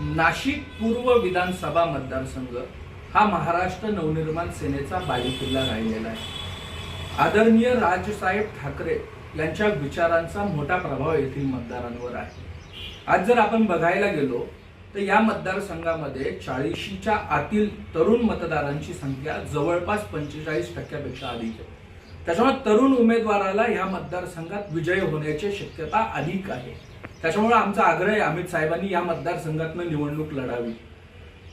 नाशिक पूर्व विधानसभा मतदारसंघ हा महाराष्ट्र नवनिर्माण सेनेचा बालेकिल्ला राहिलेला आहे. आदरणीय राजसाहेब ठाकरे यांच्या विचारांचा मोठा प्रभाव येथील मतदारांवर आहे. आज जर आपण बघायला गेलो तर या मतदारसंघामध्ये चाळीशीच्या आतील तरुण मतदारांची संख्या जवळपास पंचेचाळीस टक्क्यापेक्षा अधिक आहे. त्याच्यामुळे तरुण उमेदवाराला या मतदारसंघात विजय होण्याची शक्यता अधिक आहे. त्याच्यामुळे आमचा आग्रह आहे अमित साहेबांनी या मतदारसंघातनं निवडणूक लढावी.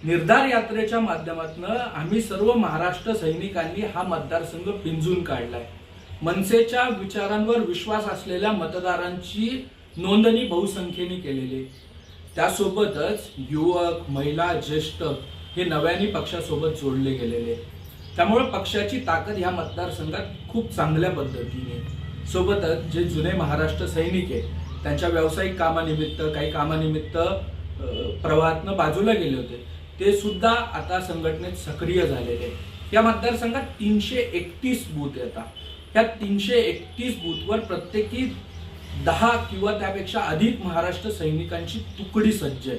निर्धार यात्रेच्या माध्यमातून आम्ही सर्व महाराष्ट्र सैनिकांनी हा मतदारसंघ पिंजून काढलाय. मनसेच्या विचारांवर विश्वास असलेल्या मतदारांची नोंदणी बहुसंख्येने केलेली आहे. त्यासोबतच युवक महिला ज्येष्ठ हे नव्याने पक्षासोबत जोडले गेलेले त्यामुळे पक्षाची ताकद ह्या मतदारसंघात खूप चांगल्या पद्धतीने सोबतच जे जुने महाराष्ट्र सैनिक आहे त्यांच्या व्यावसायिक कामानिमित्त काही कामानिमित्त प्रवाहातनं बाजूला गेले होते. ते सुद्धा आता संघटनेत सक्रिय झालेले या मतदारसंघात तीनशे एकतीस बूथ येतात या तीनशे एकतीस बूथवर प्रत्येकी दहा किंवा त्यापेक्षा अधिक महाराष्ट्र सैनिकांची तुकडी सज्ज आहे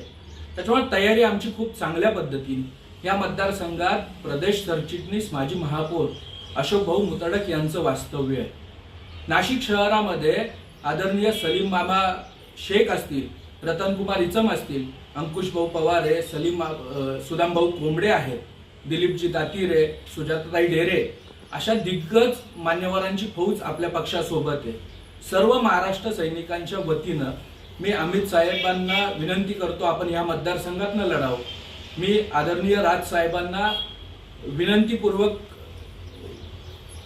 त्याच्यामुळे तयारी आमची खूप चांगल्या पद्धतीने. या मतदारसंघात प्रदेश सरचिटणीस माजी महापौर अशोक भाऊ मुतडक यांचं वास्तव्य आहे. नाशिक शहरामध्ये आदरणीय सलीम मामा शेख असतील रतनकुमार इचम असतील अंकुश भाऊ पवार आहे सलीम सुदाम भाऊ कोंबडे आहेत दिलीपजी दातीरे सुजाताताई ढेरे अशा दिग्गज मान्यवरांची फौज आपल्या पक्षासोबत आहे. सर्व महाराष्ट्र सैनिकांच्या वतीनं मी अमित साहेबांना विनंती करतो आपण या मतदारसंघातनं लढावं. मी आदरणीय राज साहेबांना विनंतीपूर्वक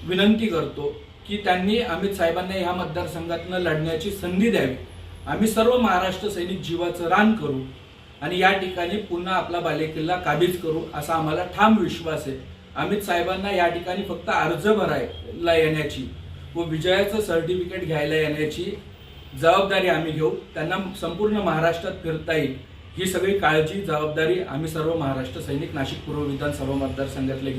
विनंती करतो की त्यांनी अमित साहेबांना ह्या मतदारसंघातनं लढण्याची संधी द्यावी. आम्ही सर्व महाराष्ट्र सैनिक जीवाचं रान करू आणि या ठिकाणी पुन्हा आपला बालेकिल्ला काबीज करू असा आम्हाला ठाम विश्वास आहे. अमित साहेबांना या ठिकाणी फक्त अर्ज भरायला येण्याची व विजयाचं सर्टिफिकेट घ्यायला येण्याची जबाबदारी आम्ही घेऊ. त्यांना संपूर्ण महाराष्ट्रात फिरता येईल. ही सगळी काळजी जबाबदारी आम्ही सर्व महाराष्ट्र सैनिक नाशिक पूर्व विधानसभा मतदारसंघातले